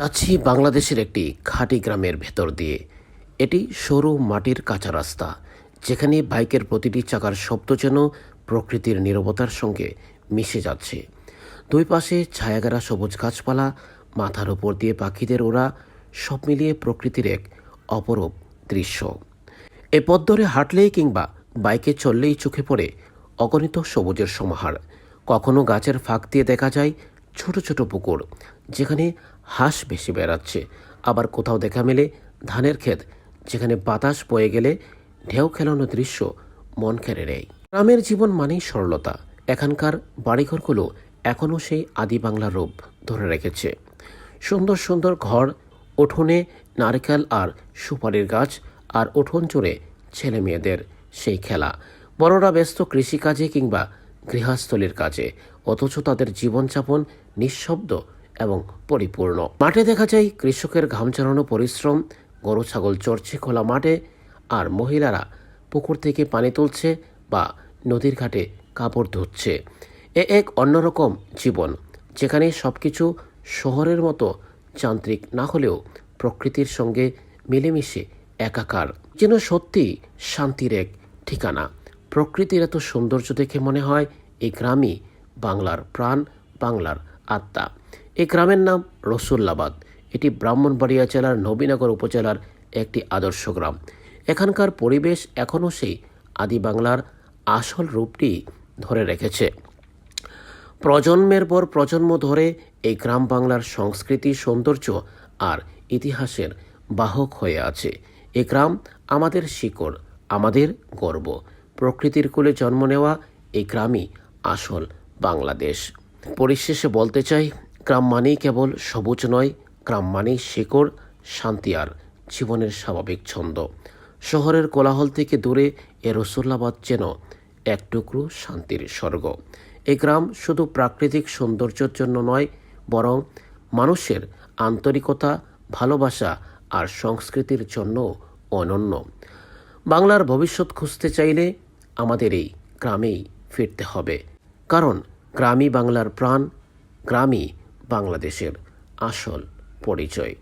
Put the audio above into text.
আছি বাংলাদেশের একটি খাঁটি গ্রামের ভেতর দিয়ে। এটি সরু মাটির কাঁচা রাস্তা, যেখানে বাইকের প্রতিটি চাকার শব্দ যেন প্রকৃতির নীরবতার সঙ্গে মিশে যাচ্ছে। দুই পাশে ছায়াগারা সবুজ গাছপালা, মাথার ওপর দিয়ে পাখিদের ওরা সব মিলিয়ে প্রকৃতির এক অপরূপ দৃশ্য। এ পথ ধরে হাঁটলেই কিংবা বাইকে চললেই চোখে পড়ে অগণিত সবুজের সমাহার। কখনো গাছের ফাঁক দিয়ে দেখা যায় ছোট ছোট পুকুর, যেখানে হাঁস বেশি বেড়াচ্ছে। আবার কোথাও দেখা মেলে ধানের ক্ষেত, যেখানে বাতাস বয়ে গেলে ঢেউ খেলানো দৃশ্য মন কেড়ে নেয়। গ্রামের জীবন মানেই সরলতা। এখানকার বাড়িঘরগুলো এখনও সেই আদি বাংলা রূপ ধরে রেখেছে। সুন্দর সুন্দর ঘর, উঠোনে নারকেল আর সুপারির গাছ আর উঠোন জুড়ে ছেলে মেয়েদের সেই খেলা। বড়রা ব্যস্ত কৃষিকাজে কিংবা গৃহস্থলীর কাজে, অথচ তাদের জীবনযাপন নিঃশব্দ এবং পরিপূর্ণ। মাঠে দেখা যায়, কৃষকের ঘাম ঝরানো পরিশ্রম, গরু ছাগল চড়ছে খোলা মাঠে, আর মহিলারা পুকুর থেকে পানি তুলছে বা নদীর ঘাটে কাপড় ধুচ্ছে। এ এক অন্যরকম জীবন, যেখানে সব কিছু শহরের মতো যান্ত্রিক না হলেও প্রকৃতির সঙ্গে মিলেমিশে একাকার, যেন সত্যি শান্তির এক ঠিকানা। প্রকৃতির এত সৌন্দর্য দেখে মনে হয় এই গ্রামই বাংলার প্রাণ, বাংলার আত্মা। এই গ্রামের নাম রসুল্লাবাদ। এটি ব্রাহ্মণবাড়িয়া জেলার নবীনগর উপজেলার একটি আদর্শ গ্রাম। এখানকার পরিবেশ এখনও সেই আদি বাংলার আসল রূপটি ধরে রেখেছে। প্রজন্মের পর প্রজন্ম ধরে এই গ্রাম বাংলার সংস্কৃতি, সৌন্দর্য আর ইতিহাসের বাহক হয়ে আছে। এ গ্রাম আমাদের শিকড়, আমাদের গর্ব। প্রকৃতির কোলে জন্ম নেওয়া এই গ্রামই আসল বাংলাদেশ। পরিশেষে বলতে চাই, গ্রাম মানেই কেবল সবুজ নয়, গ্রাম মানেই শেকড়, শান্তি আর জীবনের স্বাভাবিক ছন্দ। শহরের কোলাহল থেকে দূরে এ রসুল্লাবাদ যেন এক টুকরো শান্তির স্বর্গ। এই গ্রাম শুধু প্রাকৃতিক সৌন্দর্যের জন্য নয়, বরং মানুষের আন্তরিকতা, ভালোবাসা আর সংস্কৃতির জন্য অনন্য। বাংলার ভবিষ্যৎ খুঁজতে চাইলে আমাদের এই গ্রামেই ফিরতে হবে। কারণ গ্রামী বাংলার প্রাণ গ্রামই বাংলাদেশের আসল পরিচয়।